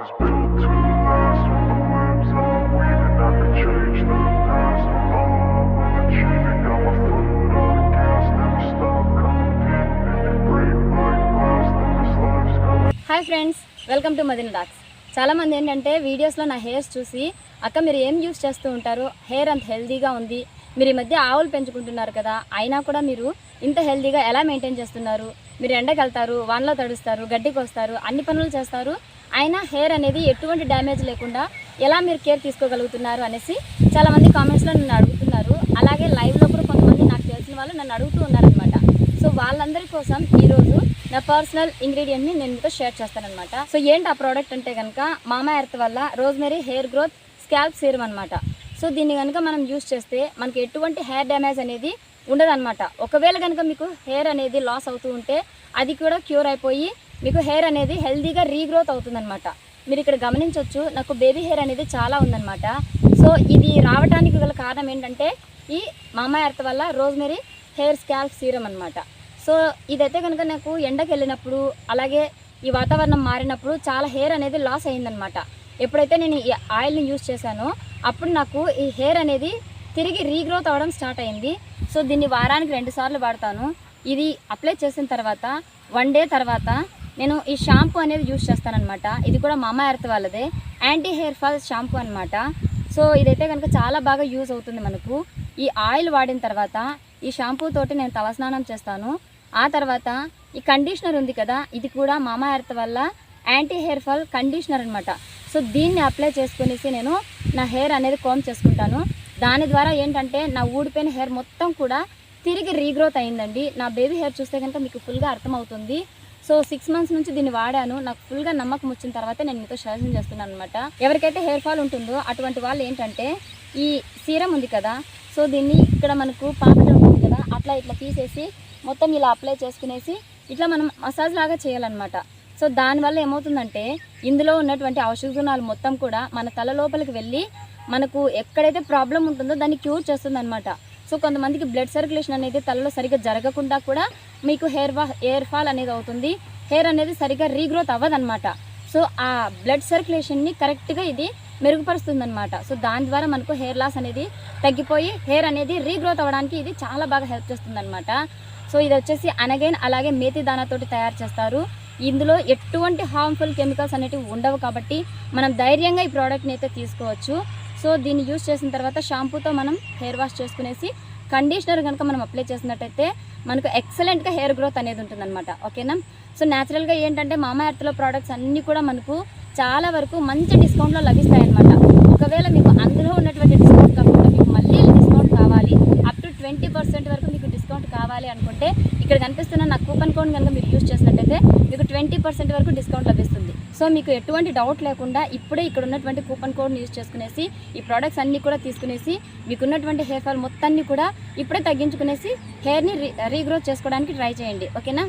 Hi friends welcome to Madina docs చాలామంది ఏంటంటే వీడియోస్లో నా హెయిర్స్ చూసి అక్క మీరు ఏం యూస్ చేస్తూ ఉంటారు? హెయిర్ అంత హెల్దీగా ఉంది. మీరు ఈ మధ్య ఆవులు పెంచుకుంటున్నారు కదా. అయినా కూడా మీరు ఇంత హెల్దీగా ఎలా మెయింటైన్ చేస్తున్నారు? మీరు ఎండకెళ్తారు వానలో తడుస్తారు గడ్డికి వస్తారు అన్ని పనులు చేస్తారు. అయినా హెయిర్ అనేది ఎటువంటి డ్యామేజ్ లేకుండా ఎలా మీరు కేర్ తీసుకోగలుగుతున్నారు అనేసి చాలామంది కామెంట్స్లో నన్ను అడుగుతున్నారు. అలాగే లైవ్లో కూడా కొంతమంది నాకు తెలిసిన వాళ్ళు నన్ను అడుగుతూ ఉన్నారనమాట సో వాళ్ళందరి కోసం ఈరోజు నా పర్సనల్ ఇంగ్రీడియంట్ని నేను మీతో షేర్ చేస్తానమాట సో ఏంటి ఆ ప్రోడక్ట్ అంటే కనుక మామా ఎర్త్ వల్ల rosemary hair growth scalp serum అనమాట సో దీన్ని కనుక మనం యూస్ చేస్తే మనకి ఎటువంటి హెయిర్ డ్యామేజ్ అనేది ఉండదన్నమాట. ఒకవేళ కనుక మీకు హెయిర్ అనేది లాస్ అవుతూ ఉంటే అది కూడా క్యూర్ అయిపోయి మీకు హెయిర్ అనేది హెల్దీగా రీగ్రోత్ అవుతుందన్నమాట. మీరు ఇక్కడ గమనించవచ్చు నాకు బేబీ హెయిర్ అనేది చాలా ఉందన్నమాట. సో ఇది రావడానికి గల కారణం ఏంటంటే ఈ మామా ఎర్త్ వల్ల రోజ్మెరీ హెయిర్ స్కాల్ప్ సీరం అనమాట సో ఇదైతే కనుక నాకు ఎండకి వెళ్ళినప్పుడు అలాగే ఈ వాతావరణం మారినప్పుడు చాలా హెయిర్ అనేది లాస్ అయిందనమాట ఎప్పుడైతే నేను ఈ ఆయిల్ని యూస్ చేశానో అప్పుడు నాకు ఈ హెయిర్ అనేది తిరిగి రీగ్రోత్ అవ్వడం స్టార్ట్ అయింది. సో దీన్ని వారానికి రెండుసార్లు వాడతాను. ఇది అప్లై చేసిన తర్వాత వన్ డే తర్వాత నేను ఈ షాంపూ అనేది యూస్ చేస్తానన్నమాట. ఇది కూడా మామా ఎర్త్ వాళ్ళదే. యాంటీ హెయిర్ ఫాల్ షాంపూ అనమాట సో ఇదైతే కనుక చాలా బాగా యూజ్ అవుతుంది మనకు. ఈ ఆయిల్ వాడిన తర్వాత ఈ షాంపూ తోటి నేను తలస్నానం చేస్తాను. ఆ తర్వాత ఈ కండిషనర్ ఉంది కదా ఇది కూడా మామా ఎర్త్ వల్ల యాంటీ హెయిర్ ఫాల్ కండిషనర్ అనమాట సో దీన్ని అప్లై చేసుకునేసి నేను నా హెయిర్ అనేది కోమ్ చేసుకుంటాను. దాని ద్వారా ఏంటంటే నా ఊడిపోయిన హెయిర్ మొత్తం కూడా తిరిగి రీగ్రోత్ అయిందండి. నా బేబీ హెయిర్ చూస్తే కనుక మీకు ఫుల్గా అర్థమవుతుంది. సో సిక్స్ మంత్స్ నుంచి దీన్ని వాడాను. నాకు ఫుల్గా నమ్మకం వచ్చిన తర్వాత నేను మీతో సజెషన్ చేస్తున్నాను అనమాట ఎవరికైతే హెయిర్ ఫాల్ ఉంటుందో అటువంటి వాళ్ళు ఏంటంటే ఈ సీరం ఉంది కదా సో దీన్ని ఇక్కడ మనకు పాకెట్ ఉంటుంది కదా అట్లా ఇట్లా తీసేసి మొత్తం ఇలా అప్లై చేసుకునేసి ఇట్లా మనం మసాజ్ లాగా చేయాలన్నమాట. సో దానివల్ల ఏమవుతుందంటే ఇందులో ఉన్నటువంటి ఔషధ గుణాలు మొత్తం కూడా మన తల లోపలికి వెళ్ళి మనకు ఎక్కడైతే ప్రాబ్లం ఉంటుందో దాన్ని క్యూర్ చేస్తుంది సో కొంతమందికి బ్లడ్ సర్క్యులేషన్ అనేది తలలో సరిగ్గా జరగకుండా కూడా మీకు హెయిర్ వా హెయిర్ ఫాల్ అనేది అవుతుంది. హెయిర్ అనేది సరిగ్గా రీగ్రోత్ అవ్వదన్నమాట. సో ఆ బ్లడ్ సర్క్యులేషన్ని కరెక్ట్గా ఇది మెరుగుపరుస్తుంది అనమాట సో దాని ద్వారా మనకు హెయిర్ లాస్ అనేది తగ్గిపోయి హెయిర్ అనేది రీగ్రోత్ అవ్వడానికి ఇది చాలా బాగా హెల్ప్ చేస్తుంది అనమాట సో ఇది వచ్చేసి అనగైన్ అలాగే మేతి దానాతోటి తయారు చేస్తారు. ఇందులో ఎటువంటి హార్మ్ఫుల్ కెమికల్స్ అనేటివి ఉండవు కాబట్టి మనం ధైర్యంగా ఈ ప్రోడక్ట్ని అయితే తీసుకోవచ్చు. సో దీన్ని యూస్ చేసిన తర్వాత షాంపూతో మనం హెయిర్ వాష్ చేసుకునేసి కండిషనర్ కనుక మనం అప్లై చేసినట్టయితే మనకు ఎక్సలెంట్గా హెయిర్ గ్రోత్ అనేది ఉంటుందన్నమాట. ఓకేనా సో న్యాచురల్గా ఏంటంటే మామా ఎర్త్లో ప్రోడక్ట్స్ అన్నీ కూడా మనకు చాలా వరకు మంచి డిస్కౌంట్లో లభిస్తాయి ఒకవేళ మీకు అందులో ఉన్నటువంటి డిస్కౌంట్ కాకుండా మీకు మళ్ళీ డిస్కౌంట్ కావాలి అప్ టు ట్వంటీ పర్సెంట్ వరకు మీకు డిస్కౌంట్ కావాలి అనుకుంటే ఇక్కడ కనిపిస్తున్న నా కూపన్ కోడ్ కనుక మీరు యూస్ చేసినట్టయితే మీకు ట్వంటీ పర్సెంట్ వరకు డిస్కౌంట్ లభిస్తుంది. సో మీకు ఎటువంటి డౌట్ లేకుండా ఇప్పుడే ఇక్కడ ఉన్నటువంటి కూపన్ కోడ్ని యూజ్ చేసుకునేసి ఈ ప్రోడక్ట్స్ అన్నీ కూడా తీసుకునేసి మీకు ఉన్నటువంటి హెయిర్ ఫాల్ మొత్తాన్ని కూడా ఇప్పుడే తగ్గించుకునేసి హెయిర్ని రీ రీగ్రోత్ చేసుకోవడానికి ట్రై చేయండి. ఓకేనా